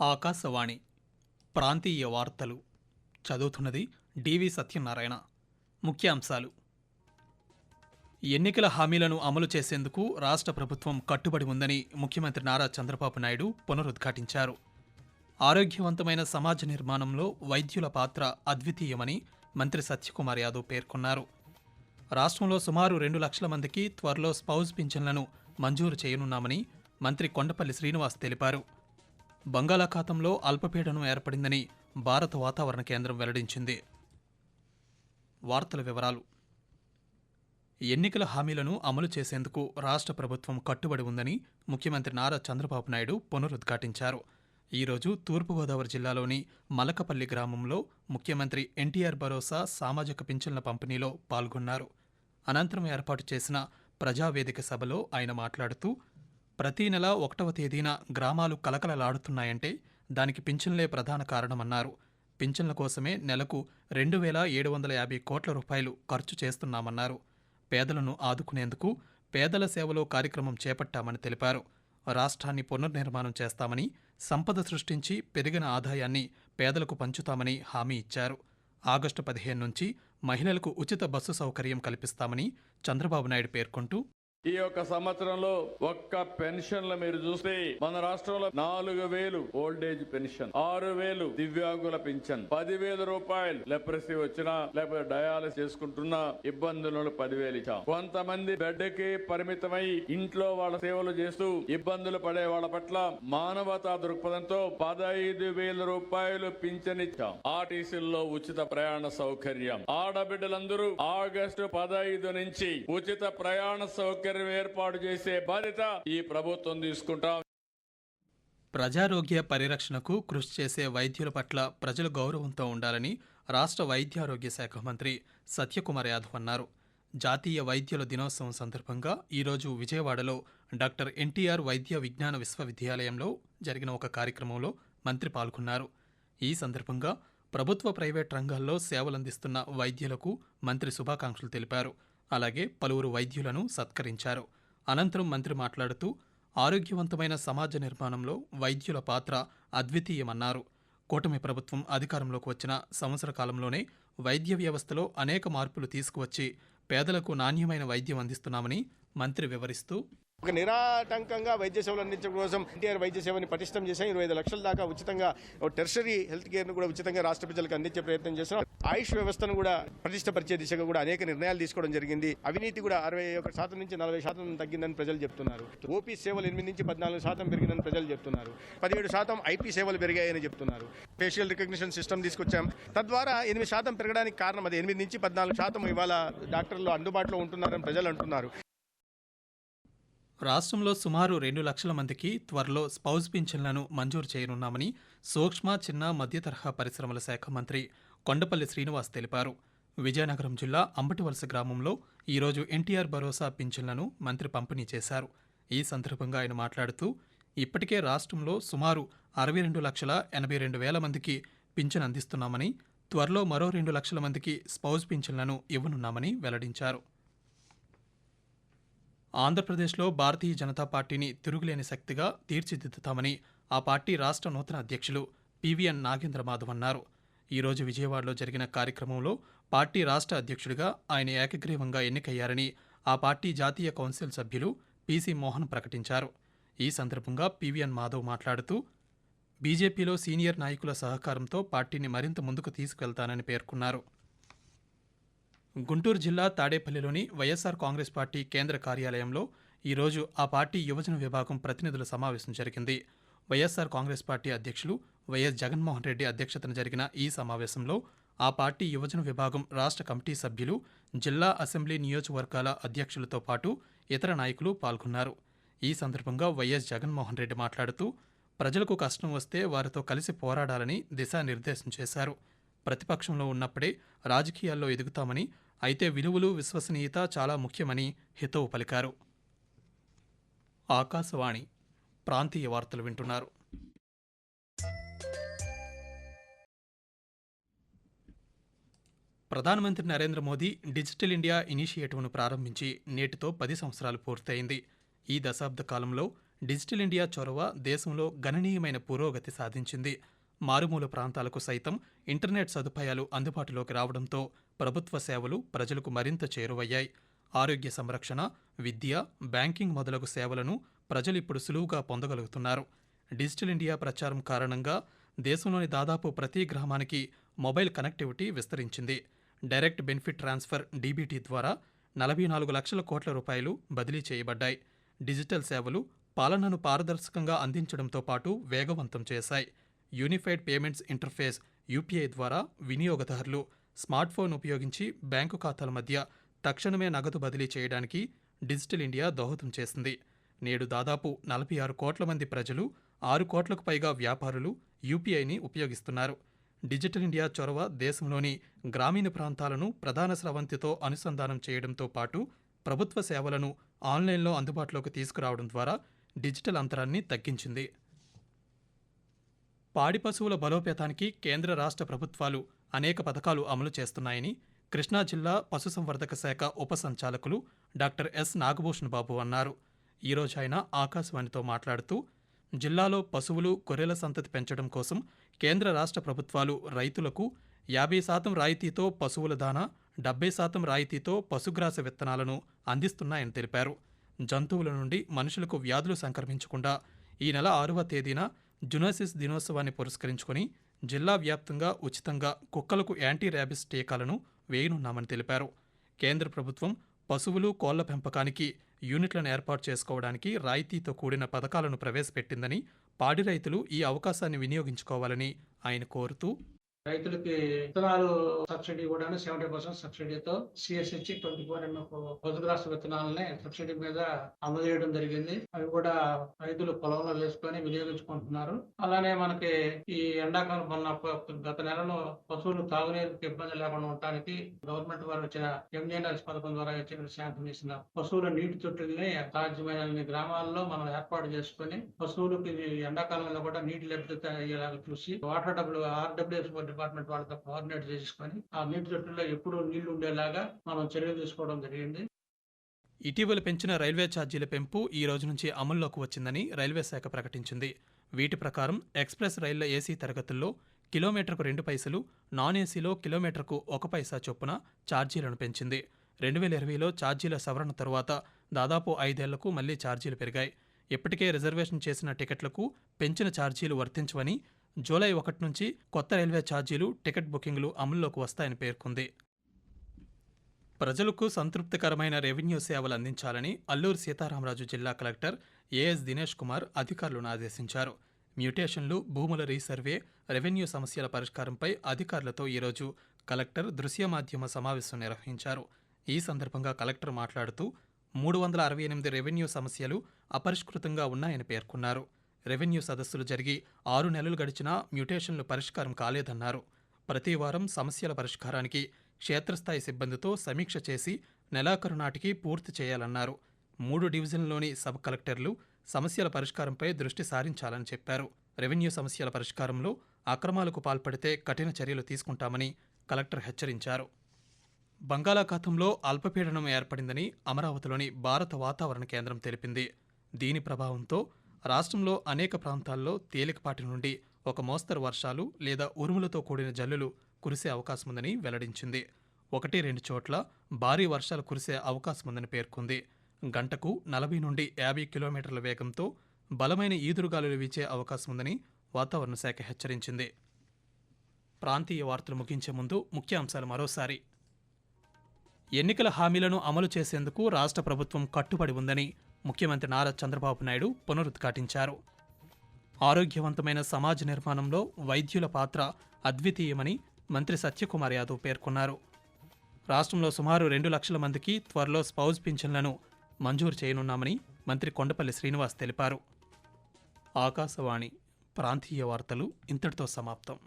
ఆకాశవాణి ప్రాంతీయ వార్తలు చదువుతున్నది డివి సత్యనారాయణ. ముఖ్యాంశాలు. ఎన్నికల హామీలను అమలు చేసేందుకు రాష్ట్ర ప్రభుత్వం కట్టుబడి ఉందని ముఖ్యమంత్రి నారా చంద్రబాబు నాయుడు పునరుద్ఘాటించారు. ఆరోగ్యవంతమైన సమాజ నిర్మాణంలో వైద్యుల పాత్ర అద్వితీయమని మంత్రి సత్యకుమార్ యాదవ్ పేర్కొన్నారు. రాష్ట్రంలో సుమారు రెండు లక్షల మందికి త్వరలో స్పౌజ్ పింఛన్లను మంజూరు చేయనున్నామని మంత్రి కొండపల్లి శ్రీనివాస్ తెలిపారు. బంగాళాఖాతంలో అల్పపీడనం ఏర్పడిందని భారత వాతావరణ కేంద్రం వెల్లడించింది. వార్తల వివరాలు. ఎన్నికల హామీలను అమలు చేసేందుకు రాష్ట్ర ప్రభుత్వం కట్టుబడి ఉందని ముఖ్యమంత్రి నారా చంద్రబాబు నాయుడు పునరుద్ఘాటించారు. ఈరోజు తూర్పుగోదావరి జిల్లాలోని మలకపల్లి గ్రామంలో ముఖ్యమంత్రి ఎన్టీఆర్ భరోసా సామాజిక పింఛన్ల పంపిణీలో పాల్గొన్నారు. అనంతరం ఏర్పాటు చేసిన ప్రజావేదిక సభలో ఆయన మాట్లాడుతూ ప్రతి నెల ఒకటవ తేదీన గ్రామాలు కలకలలాడుతున్నాయంటే దానికి పింఛన్లే ప్రధాన కారణమన్నారు. పింఛన్ల కోసమే నెలకు రెండు వేల ఏడు వందల యాభై కోట్ల రూపాయలు ఖర్చు చేస్తున్నామన్నారు. పేదలను ఆదుకునేందుకు పేదల సేవలో కార్యక్రమం చేపట్టామని తెలిపారు. రాష్ట్రాన్ని పునర్నిర్మాణం చేస్తామని సంపద సృష్టించి పెరిగిన ఆదాయాన్ని పేదలకు పంచుతామని హామీ ఇచ్చారు. ఆగస్టు పదిహేను నుంచి మహిళలకు ఉచిత బస్సు సౌకర్యం కల్పిస్తామని చంద్రబాబు నాయుడు పేర్కొంటూ ఈ యొక్క సంవత్సరంలో ఒక్క పెన్షన్ల మీరు చూస్తే మన రాష్ట్రంలో నాలుగు వేలు ఓల్డ్ ఏజ్ పెన్షన్ ఆరు వేలు దివ్యాంగుల పెన్షన్ పదివేల రూపాయలు లెప్రసీ వచ్చినా లేకపోతే డయాలసిస్ చేసుకుంటున్నా ఇబ్బందులను పదివేలు ఇచ్చాం. కొంతమంది బెడ్కి పరిమితమై ఇంట్లో వాళ్ళ సేవలు చేస్తూ ఇబ్బందులు పడే వాళ్ళ పట్ల మానవతా దృక్పథంతో పదహైదు వేల రూపాయలు పింఛన్ ఇచ్చాం. ఆర్టీసీల్లో ఉచిత ప్రయాణ సౌకర్యం. ఆడబిడ్డలందరూ ఆగస్టు పదహైదు నుంచి ఉచిత ప్రయాణ సౌకర్యం ఏర్పాటు చేసే బాధ్యత ఈ ప్రభుత్వం తీసుకుంటాం. ప్రజారోగ్య పరిరక్షణకు కృషి చేసే వైద్యుల పట్ల ప్రజలు గౌరవంతో ఉండాలని రాష్ట్ర వైద్యారోగ్య శాఖ మంత్రి సత్యకుమార్ యాదవ్ అన్నారు. జాతీయ వైద్యుల దినోత్సవం సందర్భంగా ఈరోజు విజయవాడలో డాక్టర్ ఎన్టీఆర్ వైద్య విజ్ఞాన విశ్వవిద్యాలయంలో జరిగిన ఒక కార్యక్రమంలో మంత్రి పాల్గొన్నారు. ఈ సందర్భంగా ప్రభుత్వ ప్రైవేట్ రంగాల్లో సేవలందిస్తున్న వైద్యులకు మంత్రి శుభాకాంక్షలు తెలిపారు. అలాగే పలువురు వైద్యులను సత్కరించారు. అనంతరం మంత్రి మాట్లాడుతూ ఆరోగ్యవంతమైన సమాజ నిర్మాణంలో వైద్యుల పాత్ర అద్వితీయమన్నారు. కూటమి ప్రభుత్వం అధికారంలోకి వచ్చిన సంవత్సర కాలంలోనే వైద్య వ్యవస్థలో అనేక మార్పులు తీసుకువచ్చి పేదలకు నాణ్యమైన వైద్యం అందిస్తున్నామని మంత్రి వివరిస్తూ ఒక నిరాటంకంగా వైద్య సేవలు అందించడం కోసం ఎన్టీఆర్ వైద్య సేవని పటిష్టం చేశాం. ఇరవై ఐదు లక్షల దాకా ఉచితంగా టెర్షరీ హెల్త్ కేర్ను కూడా ఉచితంగా రాష్ట్ర ప్రజలకు అందించే ప్రయత్నం చేస్తున్నాం. ఆయుష్ వ్యవస్థను కూడా పటిష్టపరిచే దిశగా కూడా అనేక నిర్ణయాలు తీసుకోవడం జరిగింది. అవినీతి కూడా అరవై ఒక శాతం నుంచి నలభై శాతం తగ్గిందని ప్రజలు చెప్తున్నారు. ఓపీ సేవలు ఎనిమిది నుంచి పద్నాలుగు శాతం పెరిగిందని ప్రజలు చెప్తున్నారు. పదిహేడు శాతం ఐపీ సేవలు పెరిగాయని చెప్తున్నారు. ఫేషియల్ రికగ్నిషన్ సిస్టమ్ తీసుకొచ్చాం. తద్వారా ఎనిమిది శాతం పెరగడానికి కారణం అది. ఎనిమిది నుంచి పద్నాలుగు శాతం ఇవాళ డాక్టర్లు అందుబాటులో ఉంటున్నారని ప్రజలు అంటున్నారు. రాష్ట్రంలో సుమారు రెండు లక్షల మందికి త్వరలో స్పౌజ్ పింఛన్లను మంజూరు చేయనున్నామని సూక్ష్మ చిన్న మధ్య తరహా పరిశ్రమల శాఖ మంత్రి కొండపల్లి శ్రీనివాస్ తెలిపారు. విజయనగరం జిల్లా అంబటివలస గ్రామంలో ఈరోజు ఎన్టీఆర్ భరోసా పింఛన్లను మంత్రి పంపిణీ చేశారు. ఈ సందర్భంగా ఆయన మాట్లాడుతూ ఇప్పటికే రాష్ట్రంలో సుమారు అరవై రెండు లక్షల ఎనభై రెండు వేల మందికి పింఛన్ అందిస్తున్నామని త్వరలో మరో రెండు లక్షల మందికి స్పౌజ్ పింఛన్లను ఇవ్వనున్నామని వెల్లడించారు. ఆంధ్రప్రదేశ్లో భారతీయ జనతా పార్టీని తిరుగులేని శక్తిగా తీర్చిదిద్దుతామని ఆ పార్టీ రాష్ట్ర నూతన అధ్యక్షులు పివిఎన్ నాగేంద్ర మాధవ్ అన్నారు ఈరోజు విజయవాడలో జరిగిన కార్యక్రమంలో పార్టీ రాష్ట్ర అధ్యక్షుడిగా ఆయన ఏకగ్రీవంగా ఎన్నికయ్యారని ఆ పార్టీ జాతీయ కౌన్సిల్ సభ్యులు పీసీ మోహన్ ప్రకటించారు. ఈ సందర్భంగా పివిఎన్ మాధవ్ మాట్లాడుతూ బీజేపీలో సీనియర్ నాయకుల సహకారంతో పార్టీని మరింత ముందుకు తీసుకెళ్తానని పేర్కొన్నారు. గుంటూరు జిల్లా తాడేపల్లిలోని వైఎస్ఆర్ కాంగ్రెస్ పార్టీ కేంద్ర కార్యాలయంలో ఈరోజు ఆ పార్టీ యువజన విభాగం ప్రతినిధుల సమావేశం జరిగింది. వైఎస్ఆర్ కాంగ్రెస్ పార్టీ అధ్యక్షులు వైఎస్ జగన్మోహన్ రెడ్డి అధ్యక్షతన జరిగిన ఈ సమావేశంలో ఆ పార్టీ యువజన విభాగం రాష్ట్ర కమిటీ సభ్యులు జిల్లా అసెంబ్లీ నియోజకవర్గాల అధ్యక్షులతో పాటు ఇతర నాయకులు పాల్గొన్నారు. ఈ సందర్భంగా వైఎస్ జగన్మోహన్ రెడ్డి మాట్లాడుతూ ప్రజలకు కష్టం వస్తే వారితో కలిసి పోరాడాలని దిశానిర్దేశం చేశారు. ప్రతిపక్షంలో ఉన్నప్పుడే రాజకీయాల్లో ఎదుగుతామని అయితే విలువలు విశ్వసనీయత చాలా ముఖ్యమని హితవు పలికారు. ఆకాశవాణి ప్రాంతీయ వార్తలు వింటున్నారు. ప్రధానమంత్రి నరేంద్ర మోదీ డిజిటల్ ఇండియా ఇనిషియేటివ్ను ప్రారంభించి నేటితో పది సంవత్సరాలు పూర్తయింది. ఈ దశాబ్ద కాలంలో డిజిటల్ ఇండియా చొరవ దేశంలో గణనీయమైన పురోగతి సాధించింది. మారుమూల ప్రాంతాలకు సైతం ఇంటర్నెట్ సదుపాయాలు అందుబాటులోకి రావడంతో ప్రభుత్వ సేవలు ప్రజలకు మరింత చేరువయ్యాయి. ఆరోగ్య సంరక్షణ విద్య బ్యాంకింగ్ మొదలగు సేవలను ప్రజలు ఇప్పుడు సులువుగా పొందగలుగుతున్నారు. డిజిటల్ ఇండియా ప్రచారం కారణంగా దేశంలోని దాదాపు ప్రతి గ్రామానికి మొబైల్ కనెక్టివిటీ విస్తరించింది. డైరెక్ట్ బెనిఫిట్ ట్రాన్స్ఫర్ డీబీటీ ద్వారా నలభై నాలుగు లక్షల కోట్ల రూపాయలు బదిలీ చేయబడ్డాయి. డిజిటల్ సేవలు పాలనను పారదర్శకంగా అందించడంతో పాటు వేగవంతం చేశాయి. యూనిఫైడ్ పేమెంట్స్ ఇంటర్ఫేస్ యూపీఐ ద్వారా వినియోగదారులు స్మార్ట్ ఫోన్ ఉపయోగించి బ్యాంకు ఖాతాల మధ్య తక్షణమే నగదు బదిలీ చేయడానికి డిజిటల్ ఇండియా దోహదం చేసింది. నేడు దాదాపు నలభై ఆరు కోట్ల మంది ప్రజలు ఆరు కోట్లకు పైగా వ్యాపారులు యూపీఐని ఉపయోగిస్తున్నారు. డిజిటల్ ఇండియా చొరవ దేశంలోని గ్రామీణ ప్రాంతాలను ప్రధాన స్రవంతితో అనుసంధానం చేయడంతో పాటు ప్రభుత్వ సేవలను ఆన్లైన్లో అందుబాటులోకి తీసుకురావడం ద్వారా డిజిటల్ అంతరాన్ని తగ్గించింది. పాడి పశువుల బలోపేతానికి కేంద్ర రాష్ట్ర ప్రభుత్వాలు అనేక పథకాలు అమలు చేస్తున్నాయని కృష్ణా జిల్లా పశుసంవర్ధక శాఖ ఉప సంచాలకులు డాక్టర్ ఎస్ నాగభూషణ్ బాబు అన్నారు. ఈరోజు ఆయన ఆకాశవాణితో మాట్లాడుతూ జిల్లాలో పశువులు గొర్రెల సంతతి పెంచడం కోసం కేంద్ర రాష్ట్ర ప్రభుత్వాలు రైతులకు యాభై శాతం రాయితీతో పశువుల దానా డెబ్బై శాతం రాయితీతో పశుగ్రాస విత్తనాలను అందిస్తున్నాయని తెలిపారు. జంతువుల నుండి మనుషులకు వ్యాధులు సంక్రమించకుండా ఈ నెల ఆరవ తేదీన జునోసిస్ దినోత్సవాన్ని పురస్కరించుకొని జిల్లా వ్యాప్తంగా ఉచితంగా కుక్కలకు యాంటీ ర్యాబిస్ టీకాలను వేయనున్నామని తెలిపారు. కేంద్ర ప్రభుత్వం పశువులు కోళ్ళ పెంపకానికి యూనిట్లను ఏర్పాటు చేసుకోవడానికి రాయితీతో కూడిన పథకాలను ప్రవేశపెట్టిందని పాడి రైతులు ఈ అవకాశాన్ని వినియోగించుకోవాలని ఆయన కోరుతూ రైతులకి విత్తనాలు సబ్సిడీ కూడా సెవెంటీ పర్సెంట్ సబ్సిడీతో సిఎస్హెచ్ ట్వంటీ ఫోర్ ఎంఎఫ్ రాష్ట్ర విత్తనాలని సబ్సిడీ మీద అందజేయడం జరిగింది. అవి కూడా రైతులు పొలంలో వేసుకొని వినియోగించుకుంటున్నారు. అలానే మనకి ఈ ఎండాకాలం మొన్న గత నెలలో పశువులు తాగునీరుకి ఇబ్బంది లేకుండా ఉండటానికి గవర్నమెంట్ వారు వచ్చిన ఎంజీఎన్ఎల్స్ పథకం ద్వారా వచ్చిన శాంక్షన్ చేసిన పశువుల నీటి తొట్టుల్ని సాధ్యమైన గ్రామాల్లో మనం ఏర్పాటు చేసుకొని పశువులకి ఎండాకాలంలో కూడా నీటి లభ్యత అయ్యేలాగా చూసి వాటర్ డబ్ల్యూ ఆర్డబ్ల్యూఎస్ డిపార్ట్మెంట్ వాళ్ళతో కోఆర్డినేట్ చేసుకొని ఆ నీటి తొట్టుల్లో ఎప్పుడూ నీళ్ళు ఉండేలాగా మనం చర్యలు తీసుకోవడం జరిగింది. ఇటీవల పెంచిన రైల్వే ఛార్జీల పెంపు ఈ రోజు నుంచి అమల్లోకి వచ్చిందని రైల్వే శాఖ ప్రకటించింది. వీటి ప్రకారం ఎక్స్ప్రెస్ రైళ్ళ ఏసీ తరగతుల్లో కిలోమీటర్కు రెండు పైసలు నాన్ ఏసీలో కిలోమీటర్కు ఒక పైసా చొప్పున ఛార్జీలను పెంచింది. రెండు వేల ఇరవైలో ఛార్జీల సవరణ తరువాత దాదాపు ఐదేళ్ళకు మళ్ళీ ఛార్జీలు పెరిగాయి. ఇప్పటికే రిజర్వేషన్ చేసిన టికెట్లకు పెంచిన ఛార్జీలు వర్తించవని జూలై ఒకటి నుంచి కొత్త రైల్వే ఛార్జీలు టికెట్ బుకింగ్లు అమల్లోకి వస్తాయని పేర్కొంది. ప్రజలకు సంతృప్తికరమైన రెవెన్యూ సేవలు అందించాలని అల్లూరు సీతారామరాజు జిల్లా కలెక్టర్ ఏఎస్ దినేష్ కుమార్ అధికారులను ఆదేశించారు. మ్యూటేషన్లు భూముల రీసర్వే రెవెన్యూ సమస్యల పరిష్కారంపై అధికారులతో ఈరోజు కలెక్టర్ దృశ్య మాధ్యమ సమావేశం నిర్వహించారు. ఈ సందర్భంగా కలెక్టర్ మాట్లాడుతూ మూడు వందల అరవై ఎనిమిది రెవెన్యూ సమస్యలు అపరిష్కృతంగా ఉన్నాయని పేర్కొన్నారు. రెవెన్యూ సదస్సులు జరిగి ఆరు నెలలు గడిచినా మ్యూటేషన్లు పరిష్కారం కాలేదన్నారు. ప్రతి వారం సమస్యల పరిష్కారానికి క్షేత్రస్థాయి సిబ్బందితో సమీక్ష చేసి నెలాఖరు నాటికి పూర్తి చేయాలన్నారు. మూడు డివిజన్లోని సబ్ కలెక్టర్లు సమస్యల పరిష్కారంపై దృష్టి సారించాలని చెప్పారు. రెవెన్యూ సమస్యల పరిష్కారంలో అక్రమాలకు పాల్పడితే కఠిన చర్యలు తీసుకుంటామని కలెక్టర్ హెచ్చరించారు. బంగాళాఖాతంలో అల్పపీడనం ఏర్పడిందని అమరావతిలోని భారత వాతావరణ కేంద్రం తెలిపింది. దీని ప్రభావంతో రాష్ట్రంలో అనేక ప్రాంతాల్లో తేలికపాటి నుండి ఒక మోస్తరు వర్షాలు లేదా ఉరుములతో కూడిన జల్లులు కురిసే అవకాశముందని వెల్లడించింది. ఒకటి రెండు చోట్ల భారీ వర్షాలు కురిసే అవకాశముందని పేర్కొంది. గంటకు నలభై నుండి యాభై కిలోమీటర్ల వేగంతో బలమైన ఈదురుగాలులు వీచే అవకాశముందని వాతావరణ శాఖ హెచ్చరించింది. ప్రాంతీయ వార్తలు ముగించే ముందు ముఖ్యాంశాలు మరోసారి. ఎన్నికల హామీలను అమలు చేసేందుకు రాష్ట్ర ప్రభుత్వం కట్టుబడి ఉందని ముఖ్యమంత్రి నారా చంద్రబాబు నాయుడు పునరుద్ఘాటించారు. ఆరోగ్యవంతమైన సమాజ నిర్మాణంలో వైద్యుల పాత్ర అద్వితీయమని మంత్రి సత్యకుమార్ యాదవ్ పేర్కొన్నారు. రాష్ట్రంలో సుమారు రెండు లక్షల మందికి త్వరలో స్పౌజ్ పింఛన్లను మంజూరు చేయనున్నామని మంత్రి కొండపల్లి శ్రీనివాస్ తెలిపారు. ఆకాశవాణి ప్రాంతీయ వార్తలు ఇంతటితో సమాప్తం.